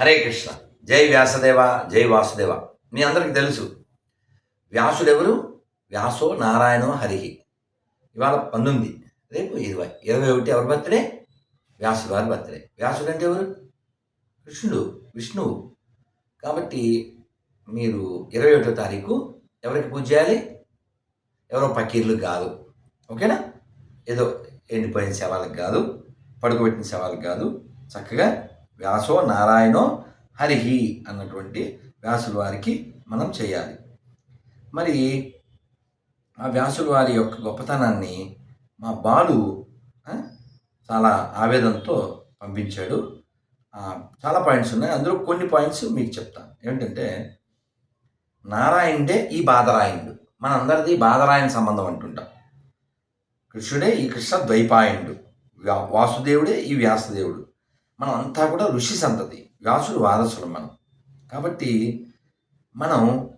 హరే కృష్ణ. జై వ్యాసదేవ జై వాసుదేవ. మీ అందరికీ తెలుసు వ్యాసుడెవరు? వ్యాసో నారాయణో హరిహి. ఇవాళ పంతొమ్మిది రేపు ఇరవై ఇరవై ఒకటి ఎవరి బర్త్డే? వ్యాసుడు వారి బర్త్డే. వ్యాసుడు అంటే ఎవరు? కృష్ణుడు విష్ణువు. కాబట్టి మీరు ఇరవై ఒకటో తారీఖు ఎవరికి పూజ చేయాలి? ఎవరో పకీర్లు కాదు. ఓకేనా? ఏదో ఎండిపోయిన శవాలకు కాదు పడుకోబెట్టిన శవాలకు కాదు. చక్కగా వ్యాసో నారాయణో హరిహి అన్నటువంటి వ్యాసుల వారికి మనం చేయాలి. మరి ఆ వ్యాసుల వారి యొక్క గొప్పతనాన్ని మా బాలు చాలా ఆవేదనతో పంపించాడు. చాలా పాయింట్స్ ఉన్నాయి. అందులో కొన్ని పాయింట్స్ మీకు చెప్తాను ఏంటంటే నారాయణుడే ఈ బాధరాయణుడు మనందరిది బాధరాయణ సంబంధం అంటుంటాం. కృష్ణుడే ఈ కృష్ణ ద్వైపాయనుడు వాసుదేవుడే ఈ వ్యాసదేవుడు. మనం అంతా కూడా ఋషి సంతతి వ్యాసుడు వారసులు మనం. కాబట్టి మనం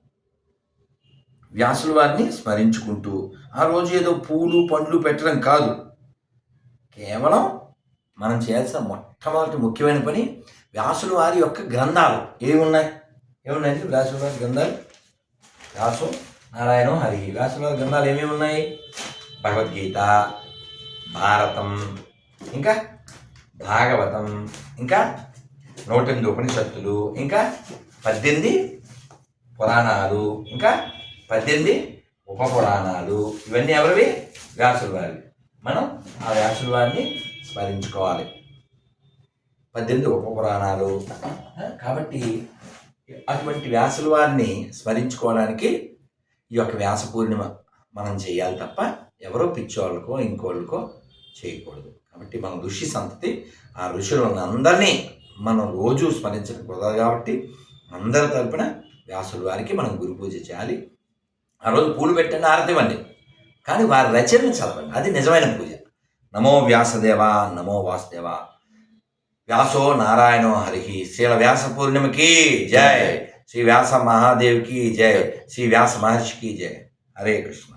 వ్యాసుల వారిని స్మరించుకుంటూ ఆ రోజు ఏదో పూలు పండ్లు పెట్టడం కాదు. కేవలం మనం చేయాల్సిన మొట్టమొదటి ముఖ్యమైన పని వ్యాసుల వారి యొక్క గ్రంథాలు ఏమున్నాయి? వ్యాసుల వారి గ్రంథాలు? వ్యాసు నారాయణ హరి. వ్యాసుల వారి గ్రంథాలు ఏమేమి ఉన్నాయి భగవద్గీత భారతం. ఇంకా? భాగవతం. ఇంకా నూట ఎనిమిది ఉపనిషత్తులు ఇంకా పద్దెనిమిది పురాణాలు ఇంకా పద్దెనిమిది ఉప పురాణాలు ఇవన్నీ ఎవరివి? వ్యాసుల వారి మనం ఆ వ్యాసుల వారిని స్మరించుకోవాలి. పద్దెనిమిది ఉప పురాణాలు కాబట్టి అటువంటి వ్యాసుల వారిని స్మరించుకోవడానికి ఈ యొక్క వ్యాస పూర్ణిమ మనం చేయాలి తప్ప ఎవరో పిచ్చోళ్ళకో ఇంకోళ్ళకో చేయకూడదు. కాబట్టి మన ఋషి సంతతి ఆ ఋషులను అందరినీ మనం రోజు స్మరించడం కుదరదు కాబట్టి అందరి తరపున వ్యాసుల వారికి మనం గురు పూజ చేయాలి. ఆ రోజు పూలు పెట్టండి ఆరతి ఇవ్వండి. కానీ వారి రచనలు చదవండి. అది నిజమైన పూజ. నమో వ్యాసదేవ నమో వాసుదేవ. వ్యాసో నారాయణో హరిహి శ్రీల వ్యాస పూర్ణిమకి జై. శ్రీ వ్యాస మహాదేవికి జై. శ్రీ వ్యాస మహర్షికి జై. హరే కృష్ణ.